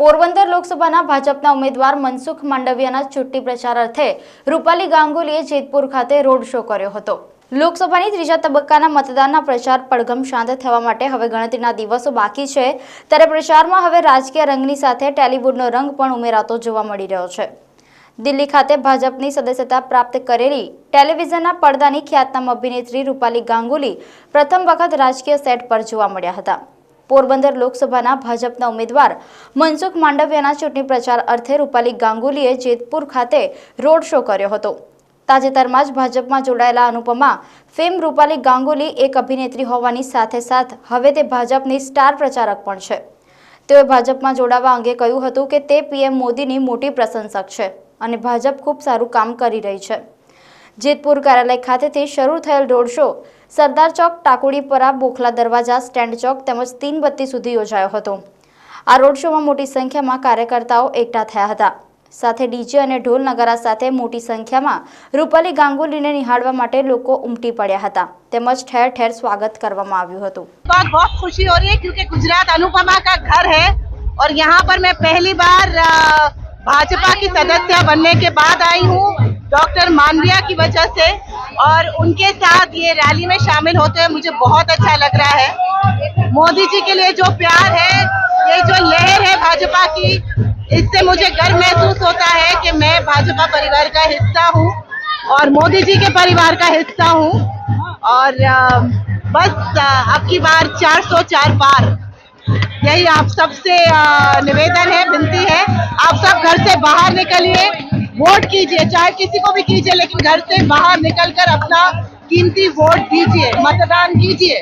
પોરબંદર લોકસભાના ભાજપના ઉમેદવાર મનસુખ માંડવિયાના ચૂંટણી પ્રચાર અર્થે રૂપાલી ગાંગુલીએ જેતપુર ખાતે રોડ શો કર્યો હતો. લોકસભાની ત્રીજા તબક્કાના મતદાનના પ્રચાર પડઘમ શાંત થવા માટે હવે ગણતરીના દિવસો બાકી છે. ત્યારે પ્રચારમાં હવે રાજકીય રંગની સાથે ટેલિવુડનો રંગ પણ ઉમેરાતો જોવા મળી રહ્યો છે. દિલ્હી ખાતે ભાજપની સદસ્યતા પ્રાપ્ત કરેલી ટેલિવિઝનના પડદાની ખ્યાતનામ અભિનેત્રી રૂપાલી ગાંગુલી પ્રથમ વખત રાજકીય સેટ પર જોવા મળ્યા હતા. પોરબંદર લોકસભાના ભાજપના ઉમેદવાર મનસુખ માંડવિયાના ચૂંટણી પ્રચાર અર્થે રૂપાલી ગાંગુલીએ જેતપુર ખાતે રોડ શો કર્યો હતો. તાજેતરમાં જ ભાજપમાં જોડાયેલા અનુપમા ફેમ રૂપાલી ગાંગુલી એક અભિનેત્રી હોવાની સાથે સાથ હવે તે ભાજપની સ્ટાર પ્રચારક પણ છે. તેઓએ ભાજપમાં જોડાવા અંગે કહ્યું હતું કે તે પીએમ મોદીની મોટી પ્રશંસક છે અને ભાજપ ખૂબ સારું કામ કરી રહી છે. જેતપુર કાર્યાલય ખાતેથી શરૂ થયેલ રોડ શો સરદાર ચોક ટાકોડીપરા બોખલા દરવાજા સ્ટેન્ડ ચોક તેમજ તીનબત્તી સુધી યોજાયો હતો આ રોડ શોમાં મોટી સંખ્યામાં કાર્યકર્તાઓ એકઠા થયા હતા સાથે ડીજે અને ઢોલ નગારા સાથે મોટી સંખ્યામાં રૂપાલી ગાંગુલીને નિહાળવા માટે લોકો ઉમટી પડ્યા હતા તેમજ ઠેર ઠેર સ્વાગત કરવામાં આવ્યું હતું बहुत बहुत खुशी हो रही है क्योंकि गुजरात अनुपमा का घर है और यहाँ पर मैं पहली बार अ, भाजपा की सदस्य बनने के बाद आई हूँ डॉक्टर मानविया की वजह से और उनके साथ ये रैली में शामिल होते हुए मुझे बहुत अच्छा लग रहा है। मोदी जी के लिए जो प्यार है, ये जो लहर है भाजपा की, इससे मुझे गर्व महसूस होता है कि मैं भाजपा परिवार का हिस्सा हूँ और मोदी जी के परिवार का हिस्सा हूँ। और बस अब की बार 404 पार। यही आप सबसे निवेदन है, विनती है, आप सब घर से बाहर निकलिए। कीजिए चाहे किसी को भी कीजिए लेकिन घर से बाहर निकलकर अपना कीमती वोट दीजिए मतदान कीजिए